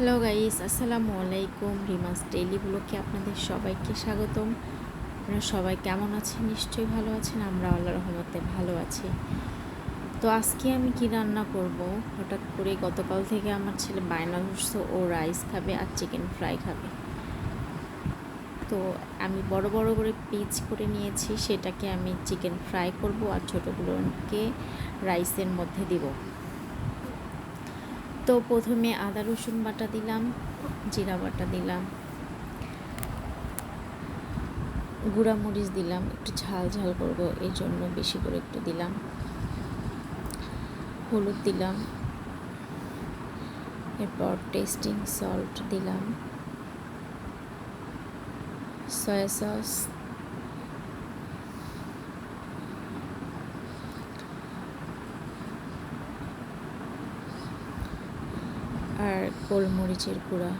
Hello guys, আসসালামু আলাইকুম। রিমাস daily ব্লগে আপনাদের সবাইকে স্বাগতম। আপনারা সবাই কেমন আছেন? নিশ্চয়ই ভালো আছেন। আমরা আল্লাহ রহমতে ভালো আছি। তো আজকে আমি কি রান্না করব? হঠাৎ করে গতকাল থেকে আমার ছেলে বায়না ধরছে ও রাইস খাবে আর চিকেন ফ্রাই খাবে। তো আমি বড় বড় করে পিচ করে নিয়েছি, সেটাকে আমি চিকেন ফ্রাই করব আর ছোটোগুলোকে রাইসের মধ্যে দিব। তো প্রথমে আদা, রসুন বাটা দিলাম, জিরা বাটা দিলাম। গুঁড়া মরিচ দিলাম, একটু ঝাল ঝাল করব এই জন্য বেশি করে একটু দিলাম। হলুদ দিলাম। এরপর টেস্টিং সল্ট দিলাম। সয়া সস আর গোলমরিচের গুঁড়া।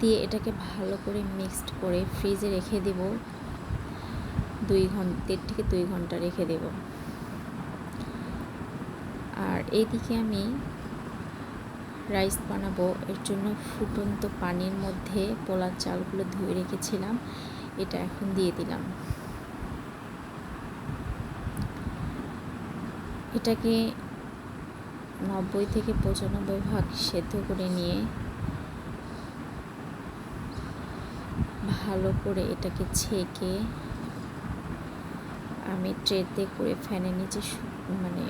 দিয়ে এটাকে ভালো করে মিক্সড করে ফ্রিজে রেখে দেব। দুই ঘণ্টা দেড় থেকে দুই ঘণ্টা রেখে দেব। আর এইদিকে আমি রাইস বানাবো। এর জন্য ফুটন্ত পানির মধ্যে পোলার চালগুলো ধুয়ে রেখেছিলাম। এটা এখন দিয়ে দিলাম। এটাকে নব্বই থেকে পঁচানব্বই ভাগ সেদ্ধ করে নিয়ে ভালো করে এটাকে ছেঁকে আমি ট্রেতে করে ফ্যানের নিচে মানে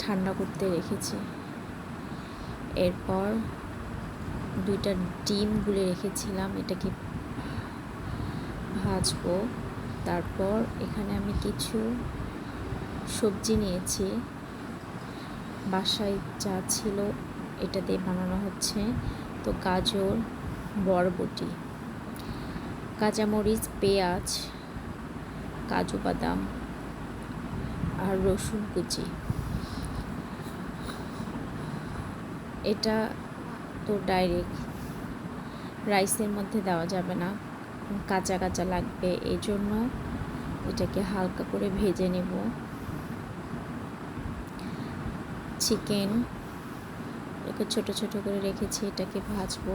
ঠান্ডা করতে রেখেছি। এরপর দুইটা ডিম গুলে রেখেছিলাম এটাকে ভাজবো। তারপর এখানে আমি কিছু সবজি নিয়েছি। বাসায় যা ছিল এটা দিয়ে বানানো হচ্ছে। তো গাজর, বরবটি, কাঁচামরিচ, পেঁয়াজ, কাজু বাদাম আর রসুন কুচি। এটা তো ডাইরেক্ট রাইসের মধ্যে দেওয়া যাবে না, কাঁচা কাঁচা লাগবে। এই জন্য এটাকে হালকা করে ভেজে নেব। চিকেন একে ছোট ছোট করে রেখেছি, এটাকে ভাজবো।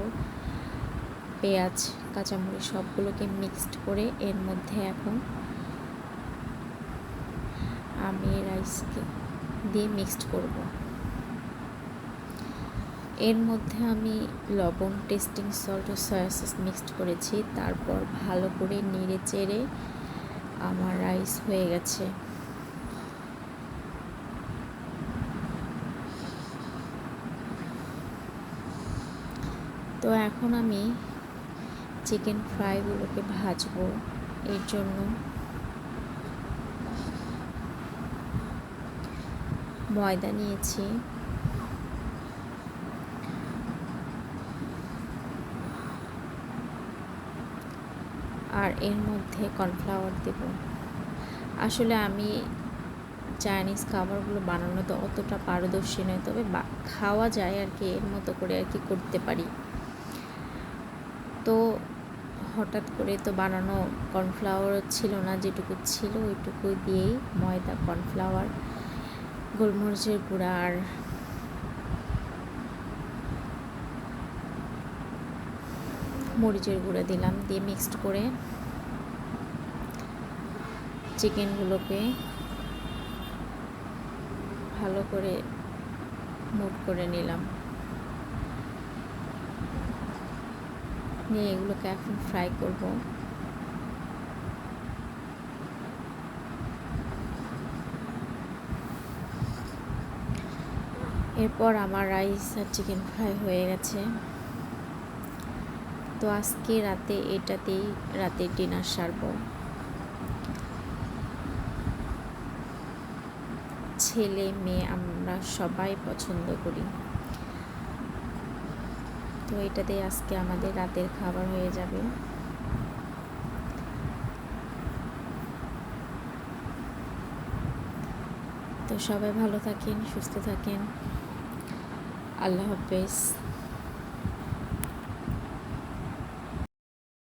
পেঁয়াজ, কাঁচামরিচ সবগুলোকে মিক্সড করে এর মধ্যে এখন আমি রাইসকে দিয়ে মিক্সড করব। এর মধ্যে আমি লবণ টেস্টিং সল্ট ও সয়া সস মিক্সড করেছি। তারপর ভালো করে নেড়ে চেড়ে আমার রাইস হয়ে গেছে। তো এখন আমি চিকেন ফ্রাইগুলোকে ভাজবো, এর জন্য। ময়দা নিয়েছি। আর এর মধ্যে কর্নফ্লাওয়ার দেব। আসলে আমি চাইনিজ খাবারগুলো বানানো তো অতটা পারদর্শী নয়, তবে খাওয়া যায় আর কি, এর মতো করে আর কি করতে পারি। তো হঠাৎ করে তো বানানো কর্নফ্লাওয়ার ছিল না, যেটুকু ছিল ওইটুকু দিয়েই ময়দা, কর্নফ্লাওয়ার, গোলমরিচের গুঁড়া আর মরিচের গুঁড়া দিলাম। দিয়ে মিক্সড করে চিকেনগুলোকে ভালো করে মুট করে নিলাম। নিয়ে এগুলোকে এখন ফ্রাই করব। এরপর আমার রাইস আর চিকেন ফ্রাই হয়ে গেছে। তো আজকে রাতে এটাতেই রাতে ডিনার সারবো। ছেলে, মেয়ে আমরা সবাই পছন্দ করি। তো এটাতেই আজকে আমাদের রাতের খাবার হয়ে যাবে। তো সবাই ভালো থাকেন, সুস্থ থাকেন। আল্লাহ হাফেজ।